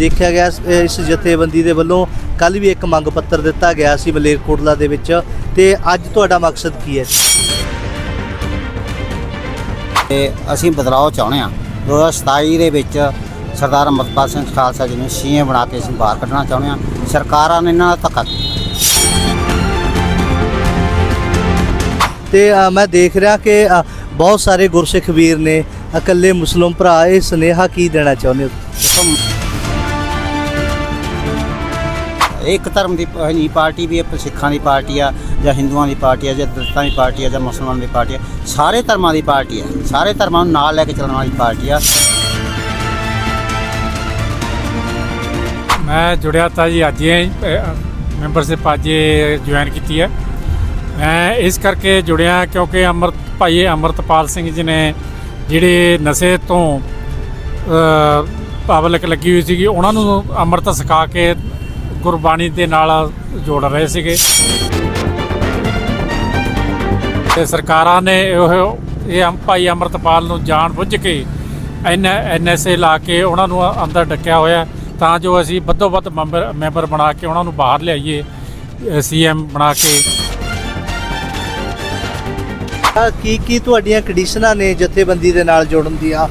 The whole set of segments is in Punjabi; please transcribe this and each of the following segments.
ਦੇਖਿਆ ਗਿਆ ਇਸ- ਜਥੇਬੰਦੀ ਦੇ ਵੱਲੋਂ ਕੱਲ ਵੀ ਇੱਕ ਮੰਗ ਪੱਤਰ ਦਿੱਤਾ ਗਿਆ ਸੀ ਮਲੇਰਕੋਟਲਾ ਦੇ ਵਿੱਚ ਤੇ ਅੱਜ ਤੁਹਾਡਾ ਮਕਸਦ ਕੀ ਹੈ? ਤੇ ਅਸੀਂ ਬਦਲਾਅ ਚਾਹੁੰਦੇ ਹਾਂ। 2027 ਦੇ ਵਿੱਚ ਸਰਦਾਰ ਅਮਰਪਾਲ ਸਿੰਘ ਖਾਲਸਾ ਜੀ ਨੂੰ ਸੀਐਮ ਬਣਾ ਕੇ ਅਸੀਂ ਬਾਹਰ ਕੱਢਣਾ ਚਾਹੁੰਦੇ ਹਾਂ। ਸਰਕਾਰਾਂ ਨੇ ਇਹਨਾਂ ਦਾ ਧੱਕਾ ਕੀਤਾ। ਤੇ ਮੈਂ ਦੇਖ ਰਿਹਾ ਕਿ ਬਹੁਤ ਸਾਰੇ ਗੁਰਸਿੱਖ ਵੀਰ ਨੇ ਇਕੱਲੇ ਮੁਸਲਿਮ ਭਰਾ ਇਹ ਸੁਨੇਹਾ ਕੀ ਦੇਣਾ ਚਾਹੁੰਦੇ ਹੋ? ਇੱਕ ਧਰਮ ਦੀ ਪ- ਨਹੀਂ ਪਾਰਟੀ ਵੀ ਹੈ ਸਿੱਖਾਂ ਦੀ ਪਾਰਟੀ ਆ, ਜਾਂ ਹਿੰਦੂਆਂ ਦੀ ਪਾਰਟੀ ਆ, ਜਾਂ ਦਲਿਤਾਂ ਦੀ ਪਾਰਟੀ ਆ, ਜਾਂ ਮੁਸਲਮਾਨਾਂ ਦੀ ਪਾਰਟੀ ਆ, ਸਾਰੇ ਧਰਮਾਂ ਦੀ ਪਾਰਟੀ ਆ। ਸਾਰੇ ਧਰਮਾਂ ਨੂੰ ਨਾਲ ਲੈ ਕੇ ਚੱਲਣ ਵਾਲੀ ਪਾਰਟੀ ਆ। ਮੈਂ ਜੁੜਿਆ ਤਾਂ ਜੀ ਅੱਜ ਹੀ ਮੈਂਬਰਸ਼ਿਪ ਅੱਜ ਜੁਆਇਨ ਕੀਤੀ ਹੈ। ਮੈਂ ਇਸ ਕਰਕੇ ਜੁੜਿਆ ਕਿਉਂਕਿ ਅਮਰਤ ਭਾਈ ਅਮਰਤਪਾਲ ਸਿੰਘ ਜੀ ਨੇ ਜਿਹੜੇ ਨਸ਼ੇ ਤੋਂ ਪਬਲਿਕ ਲੱਗੀ ਹੋਈ ਸੀਗੀ, ਉਹਨਾਂ ਨੂੰ ਅੰਮ੍ਰਿਤ ਸਿਖਾ ਕੇ ਗੁਰਬਾਣੀ ਦੇ ਨਾਲ ਜੋੜ ਰਹੇ ਸੀਗੇ। ਤੇ ਸਰਕਾਰਾਂ ਨੇ ਉਹ ਇਹ ਭਾਈ ਅਮਰਤਪਾਲ ਨੂੰ ਜਾਣ ਬੁੱਝ ਕੇ ਐਨ ਐਨਐਸਏ ਲਾ ਕੇ ਉਹਨਾਂ ਨੂੰ ਅੰਦਰ ਡੱਕਿਆ ਹੋਇਆ ਤਾਂ ਜੋ ਅਸੀਂ ਵੱਧੋ ਵੱਧ ਮੈਂਬਰ ਮੈਂਬਰ ਬਣਾ ਕੇ ਉਹਨਾਂ ਨੂੰ ਬਾਹਰ ਲਿਆਈਏ ਸੀਐਮ ਬਣਾ ਕੇ। ਕੀ ਕੀ ਤੁਹਾਡੀਆਂ ਕੰਡੀਸ਼ਨਾਂ ਨੇ ਜਥੇਬੰਦੀ ਦੇ ਨਾਲ ਜੋੜਨ ਦੀਆਂ?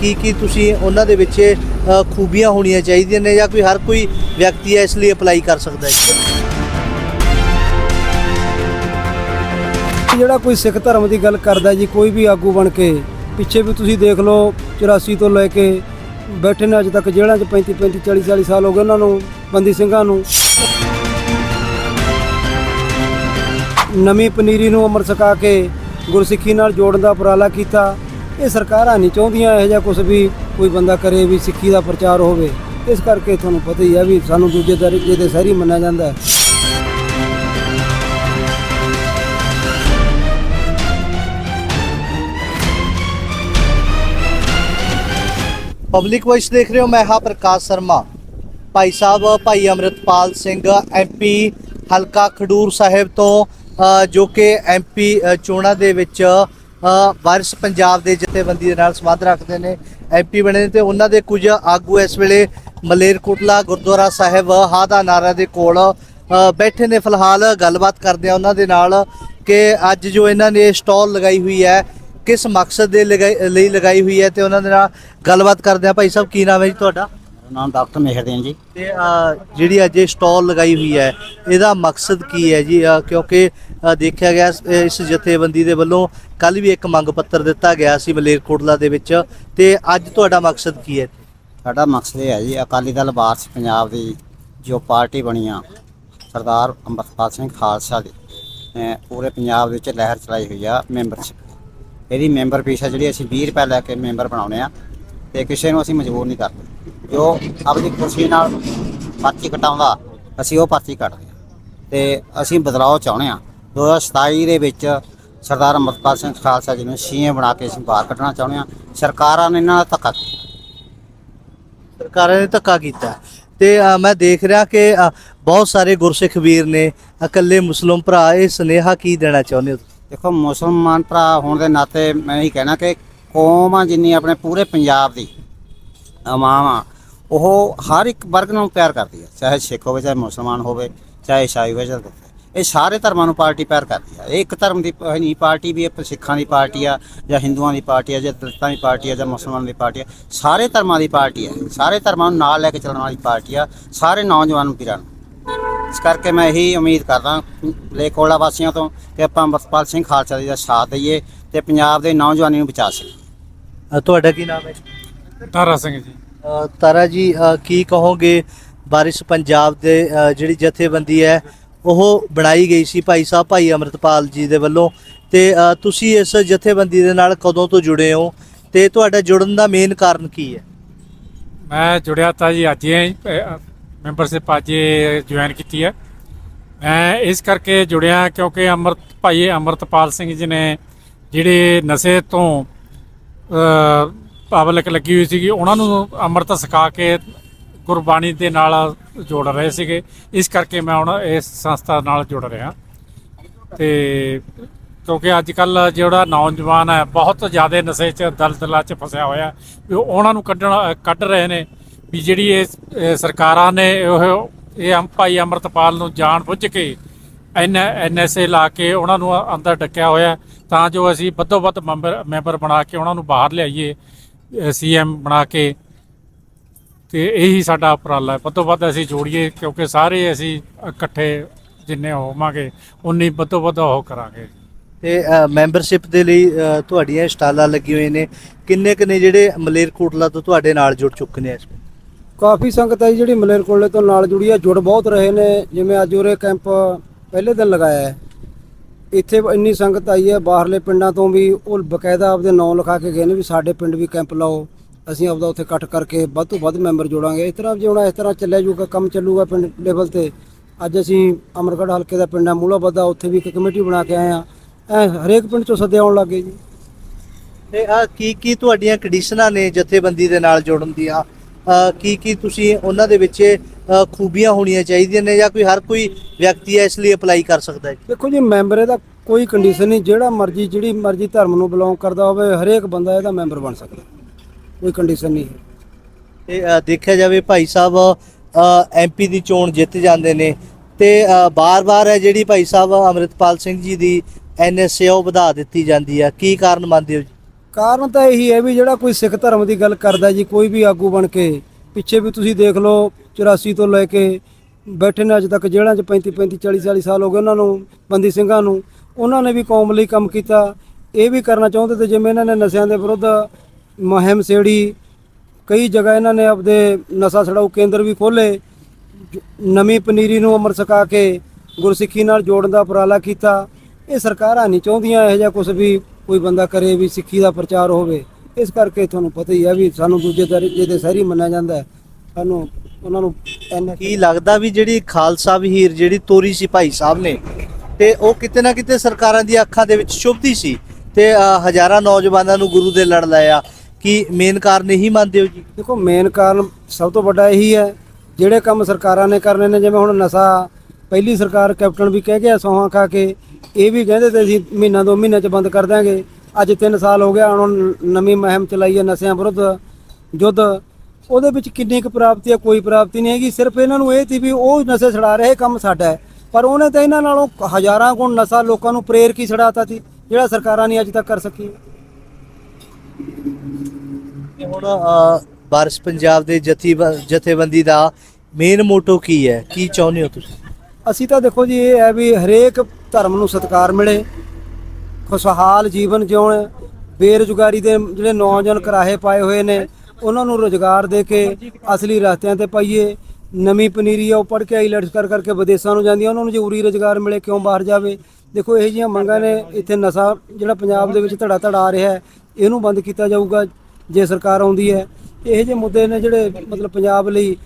ਕੀ ਕੀ ਤੁਸੀਂ ਉਹਨਾਂ ਦੇ ਵਿੱਚ ਖੂਬੀਆਂ ਹੋਣੀਆਂ ਚਾਹੀਦੀਆਂ ਨੇ ਜਾਂ ਕੋਈ ਹਰ ਕੋਈ ਵਿਅਕਤੀ ਹੈ ਇਸ ਲਈ ਅਪਲਾਈ ਕਰ ਸਕਦਾ ਹੈ। ਜਿਹੜਾ ਕੋਈ ਸਿੱਖ ਧਰਮ ਦੀ ਗੱਲ ਕਰਦਾ ਜੀ, ਕੋਈ ਵੀ ਆਗੂ ਬਣ ਕੇ, ਪਿੱਛੇ ਵੀ ਤੁਸੀਂ ਦੇਖ ਲਓ 84 ਤੋਂ ਲੈ ਕੇ ਬੈਠੇ ਨੇ ਅੱਜ ਤੱਕ ਜੇਲ੍ਹਾਂ 'ਚ 35 35 40 40 ਸਾਲ ਹੋ ਗਏ ਉਹਨਾਂ ਨੂੰ, ਬੰਦੀ ਸਿੰਘਾਂ ਨੂੰ। ਨਵੀਂ ਪਨੀਰੀ ਨੂੰ ਅਮਰ ਸਕਾ ਕੇ ਗੁਰਸਿੱਖੀ ਨਾਲ ਜੋੜਨ ਦਾ ਉਪਰਾਲਾ ਕੀਤਾ। ਇਹ ਸਰਕਾਰਾਂ ਨਹੀਂ ਚਾਹੁੰਦੀਆਂ ਇਹੋ ਜਿਹਾ ਕੁਝ ਵੀ ਕੋਈ ਬੰਦਾ ਕਰੇ ਵੀ ਸਿੱਖੀ ਦਾ ਪ੍ਰਚਾਰ ਹੋਵੇ। ਇਸ ਕਰਕੇ ਤੁਹਾਨੂੰ ਪਤਾ ਹੀ ਹੈ ਵੀ ਸਾਨੂੰ ਦੂਜੇ ਦਰਜੇ ਦੇ ਸ਼ਹਿਰੀ ਮੰਨਿਆ ਜਾਂਦਾ ਹੈ। ਪਬਲਿਕ ਵਾਇਸ ਦੇਖ ਰਹੇ ਹੋ, ਮੈਂ ਹਾਂ ਪ੍ਰਕਾਸ਼ ਸ਼ਰਮਾ। ਭਾਈ ਸਾਹਿਬ, ਭਾਈ ਅਮਰਿਤਪਾਲ ਸਿੰਘ ਐਮਪੀ ਹਲਕਾ ਖਡੂਰ ਸਾਹਿਬ ਤੋਂ ਜੋ ਕਿ ਐਮਪੀ ਚੋਣਾਂ ਦੇ ਵਿੱਚ ਵਾਰਿਸ ਪੰਜਾਬ ਦੇ ਜਥੇਬੰਦੀ ਦੇ ਨਾਲ ਸੰਬੰਧ ਰੱਖਦੇ ਨੇ ਐਮਪੀ ਬਣੇ ਨੇ ਤੇ ਉਹਨਾਂ ਦੇ ਕੁਝ ਆਗੂ ਇਸ ਵੇਲੇ ਮਲੇਰਕੋਟਲਾ, ਗੁਰਦੁਆਰਾ ਸਾਹਿਬ ਹਾ ਦਾ ਨਾਰਾ ਦੇ ਕੋਲ ਬੈਠੇ ਨੇ। ਫਿਲਹਾਲ ਗੱਲਬਾਤ ਕਰਦੇ ਆ ਉਹਨਾਂ ਦੇ ਨਾਲ ਕਿ ਅੱਜ ਜੋ ਇਹਨਾਂ ਨੇ ਸਟਾਲ ਲਗਾਈ ਹੋਈ ਹੈ, ਕਿਸ ਮਕਸਦ ਦੇ ਲਗਾਈ- ਲਈ ਲਗਾਈ ਹੋਈ ਹੈ ਤੇ ਉਹਨਾਂ ਦੇ ਨਾਲ ਗੱਲਬਾਤ ਕਰਦੇ ਆ ਭਾਈ ਸਾਹਿਬ, ਕੀ ਨਾਮ ਹੈ ਜੀ ਤੁਹਾਡਾ? ਨਾਮ ਡਾਕਟਰ ਮੇਹਰਦੀਨ ਜੀ। ਤੇ ਅ, ਜਿਹੜੀ ਅੱਜ ਇਹ ਸਟਾਲ ਲਗਾਈ ਹੋਈ ਹੈ ਇਹਦਾ ਮਕਸਦ ਕੀ ਹੈ ਜੀ? ਕਿਉਂਕਿ ਦੇਖਿਆ ਗਿਆ ਇਸ- ਇਸ ਜਥੇਬੰਦੀ ਦੇ ਵੱਲੋਂ ਕੱਲ ਵੀ ਇੱਕ ਮੰਗ ਪੱਤਰ ਦਿੱਤਾ ਗਿਆ ਸੀ ਮਲੇਰਕੋਟਲਾ ਦੇ ਵਿੱਚ। ਤੇ ਅੱਜ ਤੁਹਾਡਾ ਮਕਸਦ ਕੀ ਹੈ? ਸਾਡਾ ਮਕਸਦ ਇਹ ਹੈ ਜੀ ਅਕਾਲੀ ਦਲ ਵਾਰਸ ਪੰਜਾਬ ਦੀ ਜੋ ਪਾਰਟੀ ਬਣੀ ਆ ਸਰਦਾਰ ਅੰਮ੍ਰਿਤਪਾਲ ਸਿੰਘ ਖਾਲਸਾ ਦੀ ਅਹ ਪੂਰੇ ਪੰਜਾਬ ਦੇ ਵਿੱਚ ਲਹਿਰ ਚਲਾਈ ਹੋਈ ਆ ਮੈਂਬਰਸ਼ਿਪ ਇਹਦੀ ਮੈਂਬਰ ਫੀਸ ਆ ਜਿਹੜੀ ਅਸੀਂ 20 ਰੁਪਏ ਲੈ ਕੇ ਮੈਂਬਰ ਬਣਾਉਣੇ ਆ ਤੇ ਕਿਸੇ ਨੂੰ ਅਸੀਂ ਮਜਬੂਰ ਨਹੀਂ ਕਰਦੇ। ਜੋ ਆਪਣੀ ਖੁਸ਼ੀ ਨਾਲ ਪਰਚੀ ਕਟਾਉਂਦਾ ਅਸੀਂ ਉਹ ਪਰਚੀ ਕੱਟਦੇ ਆ ਤੇ ਅਸੀਂ ਬਦਲਾਅ ਚਾਹੁੰਦੇ ਆ 2027 ਦੇ ਵਿੱਚ ਸਰਦਾਰ ਅੰਮ੍ਰਿਤਪਾਲ ਸਿੰਘ ਖਾਲਸਾ ਜੀ ਨੂੰ ਸੀਐਮ ਬਣਾ ਕੇ ਅਸੀਂ ਬਾਹਰ ਕੱਢਣਾ ਚਾਹੁੰਦੇ ਆ ਸਰਕਾਰਾਂ ਨੇ ਇਹਨਾਂ ਦਾ ਧੱਕਾ ਕੀਤਾ। ਸਰਕਾਰਾਂ ਨੇ ਧੱਕਾ ਕੀਤਾ। ਤੇ ਮੈਂ ਦੇਖ ਰਿਹਾ ਕਿ ਬਹੁਤ ਸਾਰੇ ਗੁਰਸਿੱਖ ਵੀਰ ਨੇ ਇਕੱਲੇ ਮੁਸਲਿਮ ਭਰਾ ਇਹ ਸੁਨੇਹਾ ਕੀ ਦੇਣਾ ਚਾਹੁੰਦੇ ਹੋ ਦੇਖੋ ਮੁਸਲਮਾਨ ਭਰਾ ਹੋਣ ਦੇ ਨਾਤੇ ਮੈਂ ਇਹੀ ਕਹਿਣਾ ਕਿ ਕੌਮ ਆ ਜਿੰਨੀ ਆਪਣੇ ਪੂਰੇ ਪੰਜਾਬ ਦੀ ਆਵਾਮ ਆ, ਉਹ ਹਰ ਇੱਕ ਵਰਗ ਨੂੰ ਪਿਆਰ ਕਰਦੀ ਹੈ ਚਾਹੇ ਸਿੱਖ ਹੋਵੇ, ਚਾਹੇ ਮੁਸਲਮਾਨ ਹੋਵੇ, ਚਾਹੇ ਈਸਾਈ ਹੋਵੇ, ਚਾਹੇ ਬੁੱਧ। ਇਹ ਸਾਰੇ ਧਰਮਾਂ ਨੂੰ ਪਾਰਟੀ ਪਿਆਰ ਕਰਦੀ ਹੈ ਇਹ ਇੱਕ ਧਰਮ ਦੀ ਨਹੀਂ, ਪਾਰਟੀ ਵੀ ਹੈ ਸਿੱਖਾਂ ਦੀ ਪਾਰਟੀ ਆ, ਜਾਂ ਹਿੰਦੂਆਂ ਦੀ ਪਾਰਟੀ ਆ, ਜਾਂ ਦਲਿਤਾਂ ਦੀ ਪਾਰਟੀ ਆ, ਜਾਂ ਮੁਸਲਮਾਨਾਂ ਦੀ ਪਾਰਟੀ ਆ। ਸਾਰੇ ਧਰਮਾਂ ਦੀ ਪਾਰਟੀ ਆ। ਸਾਰੇ ਧਰਮਾਂ ਨੂੰ ਨਾਲ ਲੈ ਕੇ ਚੱਲਣ ਵਾਲੀ ਪਾਰਟੀ ਆ, ਸਾਰੇ ਨੌਜਵਾਨ ਪੀਰਾਂ ਨੂੰ। ਇਸ ਕਰਕੇ ਮੈਂ ਇਹੀ ਉਮੀਦ ਕਰਦਾ ਲੇਕੋਲਾ ਵਾਸੀਆਂ ਤੋਂ ਕਿ ਆਪਾਂ ਅੰਮ੍ਰਿਤਪਾਲ ਸਿੰਘ ਖਾਲਸਾ ਜੀ ਦਾ ਸਾਥ ਦਈਏ ਤੇ ਪੰਜਾਬ ਦੇ ਨੌਜਵਾਨੀ ਨੂੰ ਬਚਾ ਸਕੀਏ। ਅ, ਤੁਹਾਡਾ ਕੀ ਨਾਮ ਹੈ ਤਾਰਾ ਸਿੰਘ ਜੀ। ਅ, ਤਾਰਾ ਜੀ ਅ, ਕੀ ਕਹੋਗੇ ਬਾਰਿਸ਼ ਪੰਜਾਬ ਦੇ ਅ, ਜਿਹੜੀ ਜਥੇਬੰਦੀ ਹੈ ਉਹ ਬਣਾਈ ਗਈ ਸੀ ਭਾਈ ਸਾਹਿਬ ਭਾਈ ਅਮਰਤਪਾਲ ਜੀ ਦੇ ਵੱਲੋਂ। ਤੇ ਅ, ਤੁਸੀਂ ਇਸ ਜਥੇਬੰਦੀ ਦੇ ਨਾਲ ਕਦੋਂ ਤੋਂ ਜੁੜੇ ਹੋ? ਤੇ ਤੁਹਾਡਾ ਜੁੜਨ ਦਾ ਮੇਨ ਕਾਰਨ ਕੀ ਹੈ? ਮੈਂ ਜੁੜਿਆ ਤਾਂ ਜੀ ਅੱਜ ਹੀ ਮੈਂਬਰਸ਼ਿਪ ਅੱਜ ਜੁਆਇਨ ਕੀਤੀ ਹੈ। ਮੈਂ ਇਸ ਕਰਕੇ ਜੁੜਿਆ ਕਿਉਂਕਿ ਅਮਰਤ ਭਾਈ ਅਮਰਤਪਾਲ ਸਿੰਘ ਜੀ ਨੇ ਜਿਹੜੇ ਨਸ਼ੇ ਤੋਂ ਪਬਲਿਕ ਲੱਗੀ ਹੋਈ ਸੀਗੀ। ਉਹਨਾਂ ਨੂੰ ਅੰਮ੍ਰਿਤ ਸਿਖਾ ਕੇ ਗੁਰਬਾਣੀ ਦੇ ਨਾਲ ਜੋੜ ਰਹੇ ਸੀਗੇ। ਇਸ ਕਰਕੇ ਮੈਂ ਹੁਣ ਇਸ ਸੰਸਥਾ ਨਾਲ ਜੁੜ ਰਿਹਾ। ਤੇ ਕਿਉਂਕਿ ਅੱਜ ਕੱਲ ਜਿਹੜਾ ਨੌਜਵਾਨ ਹੈ, ਬਹੁਤ ਜ਼ਿਆਦਾ ਨਸ਼ੇ 'ਚ, ਦਲਦਲਾਂ 'ਚ ਫਸਿਆ ਹੋਇਆ। ਵੀ ਉਹਨਾਂ ਨੂੰ ਕੱਢਣ, ਕੱਢ ਰਹੇ ਨੇ ਵੀ ਜਿਹੜੀ ਇਹ ਸਰਕਾਰਾਂ ਨੇ ਉਹ, ਇਹ ਭਾਈ ਅਮਰਤਪਾਲ ਨੂੰ ਜਾਣ ਬੁੱਝ ਕੇ ਐਨ ਐਨਐਸਏ ਲਾ ਕੇ ਉਹਨਾਂ ਨੂੰ ਅੰਦਰ ਡੱਕਿਆ ਹੋਇਆ ਤਾਂ ਜੋ ਅਸੀਂ ਵੱਧੋ ਵੱਧ ਮੈਂਬਰ ਮੈਂਬਰ ਬਣਾ ਕੇ ਉਹਨਾਂ ਨੂੰ ਬਾਹਰ ਲਿਆਈਏ ਸੀਐਮ ਬਣਾ ਕੇ। ਤੇ ਇਹੀ ਸਾਡਾ ਉਪਰਾਲਾ ਹੈ। ਵੱਧੋ ਵੱਧ ਅਸੀਂ ਜੋੜੀਏ ਕਿਉਂਕਿ ਸਾਰੇ ਅਸੀਂ ਇਕੱਠੇ ਜਿੰਨੇ ਹੋਵਾਂਗੇ ਉਨੀ ਵੱਧੋ ਵੱਧ ਉਹ ਕਰਾਂਗੇ। ਤੇ ਮੈਂਬਰਸ਼ਿਪ ਦੇ ਲਈ ਤੁਹਾਡੀਆਂ ਸਟਾਲਾਂ ਲੱਗੀ ਹੋਏ ਨੇ। ਕਿੰਨੇ ਕੁ ਨੇ ਜਿਹੜੇ ਮਲੇਰਕੋਟਲਾ ਤੋਂ ਤੁਹਾਡੇ ਨਾਲ ਜੁੜ ਚੁੱਕੇ ਨੇ ਇਸ ਵੇਲੇ? ਕਾਫੀ ਸੰਗਤ ਹੈ ਜਿਹੜੀ ਮਲੇਰਕੋਟਲੇ ਤੋਂ ਨਾਲ ਜੁੜੀ ਹੈ। ਜੁੜ ਬਹੁਤ ਰਹੇ ਨੇ। ਜਿਵੇਂ ਅੱਜ ਉਰੇ ਕੈਂਪ ਪਹਿਲੇ ਦਿਨ ਲਗਾਇਆ ਹੈ। ਇੱਥੇ ਇੰਨੀ ਸੰਗਤ ਆਈ ਹੈ, ਬਾਹਰਲੇ ਪਿੰਡਾਂ ਤੋਂ ਵੀ ਉਹ ਬਕਾਇਦਾ ਆਪਦੇ ਨਾਂ ਲਿਖਾ ਕੇ ਗਏ ਨੇ ਵੀ ਸਾਡੇ ਪਿੰਡ ਵੀ ਕੈਂਪ ਲਾਓ, ਅਸੀਂ ਆਪਦਾ ਉੱਥੇ ਇਕੱਠ ਕਰਕੇ ਵੱਧ ਤੋਂ ਵੱਧ ਮੈਂਬਰ ਜੋੜਾਂਗੇ। ਇਸ ਤਰ੍ਹਾਂ ਜੇ ਹੁਣ ਇਸ ਤਰ੍ਹਾਂ ਚੱਲਿਆ ਜਾਊਗਾ, ਕੰਮ ਚੱਲੂਗਾ ਪਿੰਡ ਲੈਵਲ ਤੇ। ਅੱਜ ਅਸੀਂ ਅਮਰਗੜ੍ਹ ਹਲਕੇ ਦਾ ਪਿੰਡ ਹੈ ਮੂਲਾਬੱਦਾ ਉੱਥੇ ਵੀ ਇੱਕ ਕਮੇਟੀ ਬਣਾ ਕੇ ਆਏ ਆ ਐ ਹਰੇਕ ਪਿੰਡ ਚੋਂ ਸੱਦੇ ਆਉਣ ਲੱਗੇ ਜੀ। ਤੇ ਆ ਕੀ ਕੀ ਤੁਹਾਡੀਆਂ ਕੰਡੀਸ਼ਨਾਂ ਨੇ ਜਥੇਬੰਦੀ ਦੇ ਨਾਲ ਜੋੜਨ ਦੀਆਂ? ਕੀ ਕੀ ਤੁਸੀਂ ਉਹਨਾਂ ਦੇ ਵਿੱਚ ਖੂਬੀਆਂ ਹੋਣੀਆਂ ਚਾਹੀਦੀਆਂ ਨੇ ਜਾਂ ਕੋਈ ਹਰ ਕੋਈ ਵਿਅਕਤੀ ਹੈ ਇਸ ਲਈ ਅਪਲਾਈ ਕਰ ਸਕਦਾ ਹੈ ਦੇਖੋ ਜੀ ਮੈਂਬਰ ਇਹਦਾ ਕੋਈ ਕੰਡੀਸ਼ਨ ਨਹੀਂ। ਜਿਹੜਾ ਮਰਜ਼ੀ ਜਿਹੜੀ ਮਰਜ਼ੀ ਧਰਮ ਨੂੰ ਬਿਲੋਂਗ ਕਰਦਾ ਹੋਵੇ ਹਰੇਕ ਬੰਦਾ ਇਹਦਾ ਮੈਂਬਰ ਬਣ ਸਕਦਾ ਕੋਈ ਕੰਡੀਸ਼ਨ ਨਹੀਂ ਹੈ। ਤੇ ਦੇਖਿਆ ਜਾਵੇ ਭਾਈ ਸਾਹਿਬ ਐਮਪੀ ਦੀ ਚੋਣ ਜਿੱਤ ਜਾਂਦੇ ਨੇ ਤੇ ਬਾਰ-ਬਾਰ ਹੈ ਜਿਹੜੀ ਭਾਈ ਸਾਹਿਬ ਅਮਰਿਤਪਾਲ ਸਿੰਘ ਜੀ ਦੀ ਐਨਐਸਏ ਉਹ ਵਧਾ ਦਿੱਤੀ ਜਾਂਦੀ ਆ ਕੀ ਕਾਰਨ ਮੰਨਦੇ ਹੋ ਜੀ? ਕਾਰਨ ਤਾਂ ਇਹੀ ਹੈ ਵੀ ਜਿਹੜਾ ਕੋਈ ਸਿੱਖ ਧਰਮ ਦੀ ਗੱਲ ਕਰਦਾ ਜੀ ਕੋਈ ਵੀ ਆਗੂ ਬਣ ਕੇ ਪਿੱਛੇ ਵੀ ਤੁਸੀਂ ਦੇਖ ਲਓ 84 ਤੋਂ ਲੈ ਕੇ ਬੈਠੇ ਨੇ ਅੱਜ ਤੱਕ ਜੇਲ੍ਹਾਂ 'ਚ 35 35 40 40 ਸਾਲ ਹੋ ਗਏ ਉਹਨਾਂ ਨੂੰ, ਬੰਦੀ ਸਿੰਘਾਂ ਨੂੰ। ਉਹਨਾਂ ਨੇ ਵੀ ਕੌਮ ਲਈ ਕੰਮ ਕੀਤਾ। ਇਹ ਵੀ ਕਰਨਾ ਚਾਹੁੰਦੇ ਤੇ ਜਿਵੇਂ ਇਹਨਾਂ ਨੇ ਨਸ਼ਿਆਂ ਦੇ ਵਿਰੁੱਧ ਮੁਹਿੰਮ ਸੇੜੀ ਕਈ ਜਗ੍ਹਾ ਇਹਨਾਂ ਨੇ ਆਪਦੇ ਨਸ਼ਾ ਛਡਾਊ ਕੇਂਦਰ ਵੀ ਖੋਲੇ ਨਵੀਂ ਪਨੀਰੀ ਨੂੰ ਅਮਰ ਸਕਾ ਕੇ ਗੁਰਸਿੱਖੀ ਨਾਲ ਜੋੜਨ ਦਾ ਉਪਰਾਲਾ ਕੀਤਾ। ਇਹ ਸਰਕਾਰਾਂ ਨਹੀਂ ਚਾਹੁੰਦੀਆਂ ਇਹੋ ਜਿਹਾ ਕੁਝ ਵੀ ਕੋਈ ਬੰਦਾ ਕਰੇ ਵੀ ਸਿੱਖੀ ਦਾ ਪ੍ਰਚਾਰ ਹੋਵੇ। ਇਸ ਕਰਕੇ ਤੁਹਾਨੂੰ ਪਤਾ ਹੀ ਹੈ ਵੀ ਸਾਨੂੰ ਦੂਜੇ ਦਰਜੇ ਦੇ ਸ਼ਹਿਰੀ ਮੰਨਿਆ ਜਾਂਦਾ ਹੈ। ਸਾਨੂੰ ਉਹਨਾਂ ਨੂੰ ਐਨ ਕੀ ਲੱਗਦਾ ਵੀ ਜਿਹੜੀ ਖਾਲਸਾ ਵਹੀਰ ਜਿਹੜੀ ਤੋਰੀ ਸੀ ਭਾਈ ਸਾਹਿਬ ਨੇ ਤੇ ਉਹ ਕਿਤੇ ਨਾ ਕਿਤੇ ਸਰਕਾਰਾਂ ਦੀਆਂ ਅੱਖਾਂ ਦੇ ਵਿੱਚ ਸ਼ੁਭਦੀ ਸੀ ਤੇ ਅ, ਹਜ਼ਾਰਾਂ ਨੌਜਵਾਨਾਂ ਨੂੰ ਗੁਰੂ ਦੇ ਲੜ ਲਾਇਆ। ਕੀ ਮੇਨ ਕਾਰਨ ਇਹੀ ਮੰਨਦੇ ਹੋ ਜੀ? ਦੇਖੋ ਮੇਨ ਕਾਰਨ ਸਭ ਤੋਂ ਵੱਡਾ ਇਹੀ ਹੈ ਜਿਹੜੇ ਕੰਮ ਸਰਕਾਰਾਂ ਨੇ ਕਰਨੇ ਨੇ ਜਿਵੇਂ ਹੁਣ ਨਸ਼ਾ ਪਹਿਲੀ ਸਰਕਾਰ ਕੈਪਟਨ ਵੀ ਕਹਿ ਗਿਆ ਸੌਹਾਂ ਖਾ ਕੇ ਇਹ ਵੀ ਕਹਿੰਦੇ ਤੇ ਅਸੀਂ ਮਹੀਨਾ ਦੋ ਮਹੀਨੇ ਚ ਬੰਦ ਕਰ ਦਾਂਗੇ ਅੱਜ 3 ਸਾਲ ਹੋ ਗਿਆ ਹੁਣ ਨਵੀਂ ਮੁਹਿੰਮ ਚਲਾਈ ਹੈ ਨਸ਼ਿਆਂ ਵਿਰੁੱਧ ਯੁੱਧ। ਉਹਦੇ ਵਿੱਚ ਕਿੰਨੀ ਕੁ ਪ੍ਰਾਪਤੀ ਹੈ ਕੋਈ ਪ੍ਰਾਪਤੀ ਨਹੀਂ ਹੈਗੀ। ਸਿਰਫ ਇਹਨਾਂ ਨੂੰ ਇਹ ਸੀ ਵੀ ਉਹ ਨਸ਼ੇ ਛਡਾ ਰਹੇ ਕੰਮ ਸਾਡਾ ਹੈ। ਪਰ ਉਹਨੇ ਤਾਂ ਇਹਨਾਂ ਨਾਲੋਂ ਹਜ਼ਾਰਾਂ ਗੁਣ ਨਸ਼ਾ ਲੋਕਾਂ ਨੂੰ ਪ੍ਰੇਰ ਕੀ ਛਡਾਤਾ ਸੀ ਜਿਹੜਾ ਸਰਕਾਰਾਂ ਨਹੀਂ ਅੱਜ ਤੱਕ ਕਰ ਸਕੀ ਤੇ ਹੁਣ ਅ, ਵਾਰਿਸ ਪੰਜਾਬ ਦੇ ਜਥੀ ਜਥੇਬੰਦੀ ਦਾ ਮੇਨ ਮੋਟੋ ਕੀ ਹੈ? ਕੀ ਚਾਹੁੰਦੇ ਹੋ ਤੁਸੀਂ? ਅਸੀਂ ਤਾਂ ਦੇਖੋ ਜੀ ਇਹ ਹੈ ਵੀ ਹਰੇਕ ਧਰਮ ਨੂੰ ਸਤਿਕਾਰ ਮਿਲੇ ਖੁਸ਼ਹਾਲ ਜੀਵਨ ਜਿਉਣ ਬੇਰੁਜ਼ਗਾਰੀ ਦੇ ਜਿਹੜੇ ਨੌਜਵਾਨ ਕਰਾਹੇ ਪਾਏ ਹੋਏ ਨੇ ਉਹਨਾਂ ਨੂੰ ਰੋਜ਼ਗਾਰ ਦੇ ਕੇ ਅਸਲੀ ਰਸਤਿਆਂ ਤੇ ਪਾਈਏ। ਨਵੀਂ ਪਨੀਰੀ ਆ ਉਹ ਪੜ੍ਹ ਕੇ ਆਈਲੈਟਸ ਕਰ ਕਰਕੇ ਵਿਦੇਸ਼ਾਂ ਨੂੰ ਜਾਂਦੀਆਂ ਉਹਨਾਂ ਨੂੰ ਜੇ ਉਰੀ ਰੋਜ਼ਗਾਰ ਮਿਲੇ ਕਿਉਂ ਬਾਹਰ ਜਾਵੇ? ਦੇਖੋ ਇਹ ਜਿਹੀਆਂ ਮੰਗਾਂ ਨੇ ਇੱਥੇ ਨਸ਼ਾ ਜਿਹੜਾ ਪੰਜਾਬ ਦੇ ਵਿੱਚ ਧੜਾ ਧੜਾ ਆ ਰਿਹਾ ਹੈ ਇਹਨੂੰ ਬੰਦ ਕੀਤਾ ਜਾਊਗਾ ਜੇ ਸਰਕਾਰ ਆਉਂਦੀ ਹੈ। ਇਹ ਜਿਹੇ ਮੁੱਦੇ ਨੇ ਜਿਹੜੇ ਮਤਲਬ ਪੰਜਾਬ ਲਈ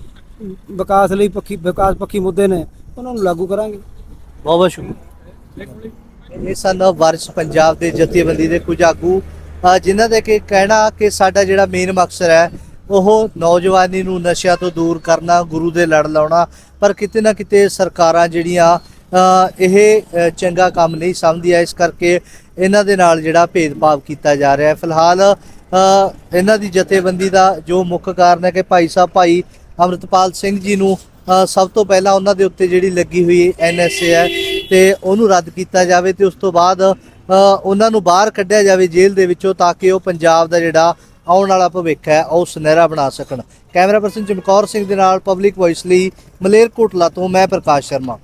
ਵਿਕਾਸ ਲਈ ਪੱਖੀ ਵਿਕਾਸ ਪੱਖੀ ਮੁੱਦੇ ਨੇ ਉਹਨਾਂ ਨੂੰ ਲਾਗੂ ਕਰਾਂਗੇ। ਬਹੁਤ ਬਹੁਤ ਸ਼ੁਕਰੀਆ। ਇਹ ਸਨ ਵਾਰਿਸ ਪੰਜਾਬ ਦੇ ਜਥੇਬੰਦੀ ਦੇ ਕੁਝ ਆਗੂ ਜਿਨ੍ਹਾਂ ਦਾ ਕਿ ਕਹਿਣਾ ਕਿ ਸਾਡਾ ਜਿਹੜਾ ਮੇਨ ਮਕਸਦ ਹੈ, ਉਹ ਨੌਜਵਾਨੀ ਨੂੰ ਨਸ਼ਿਆਂ ਤੋਂ ਦੂਰ ਕਰਨਾ, ਗੁਰੂ ਦੇ ਲੜ ਲਾਉਣਾ, ਪਰ ਕਿਤੇ ਨਾ ਕਿਤੇ ਸਰਕਾਰਾਂ ਜਿਹੜੀਆਂ ਇਹ ਚੰਗਾ ਕੰਮ ਨਹੀਂ ਸਮਝਦੀਆਂ, ਇਸ ਕਰਕੇ ਇਹਨਾਂ ਦੇ ਨਾਲ ਜਿਹੜਾ ਭੇਦਭਾਵ ਕੀਤਾ ਜਾ ਰਿਹਾ ਹੈ। ਫਿਲਹਾਲ ਇਹਨਾਂ ਦੀ ਜਥੇਬੰਦੀ ਦਾ ਜੋ ਮੁੱਖ ਕਾਰਨ ਹੈ ਕਿ ਭਾਈ ਸਾਹਿਬ, ਭਾਈ ਅਮਰਤਪਾਲ ਸਿੰਘ ਜੀ ਨੂੰ ਸਭ ਤੋਂ ਪਹਿਲਾਂ ਉਹਨਾਂ ਦੇ ਉੱਤੇ ਜਿਹੜੀ ਲੱਗੀ ਹੋਈ ਐਨਐਸਏ ਹੈ, ਤੇ ਉਹਨੂੰ ਰੱਦ ਕੀਤਾ ਜਾਵੇ, ਤੇ ਉਸ ਤੋਂ ਬਾਅਦ ਉਹਨਾਂ ਨੂੰ ਬਾਹਰ ਕੱਢਿਆ ਜਾਵੇ ਜੇਲ੍ਹ ਦੇ ਵਿੱਚੋਂ ਤਾਂ ਕਿ ਉਹ ਪੰਜਾਬ ਦਾ ਜਿਹੜਾ ਆਉਣ ਵਾਲਾ ਭਵਿੱਖ ਹੈ, ਉਹ ਸੁਨਹਿਰਾ ਬਣਾ ਸਕਣ। ਕੈਮਰਾ ਪਰਸਨ ਚਮਕੌਰ ਸਿੰਘ ਦੇ ਨਾਲ ਪਬਲਿਕ ਵੌਇਸ ਲਈ ਮਲੇਰਕੋਟਲਾ ਤੋਂ ਮੈਂ ਪ੍ਰਕਾਸ਼ ਸ਼ਰਮਾ।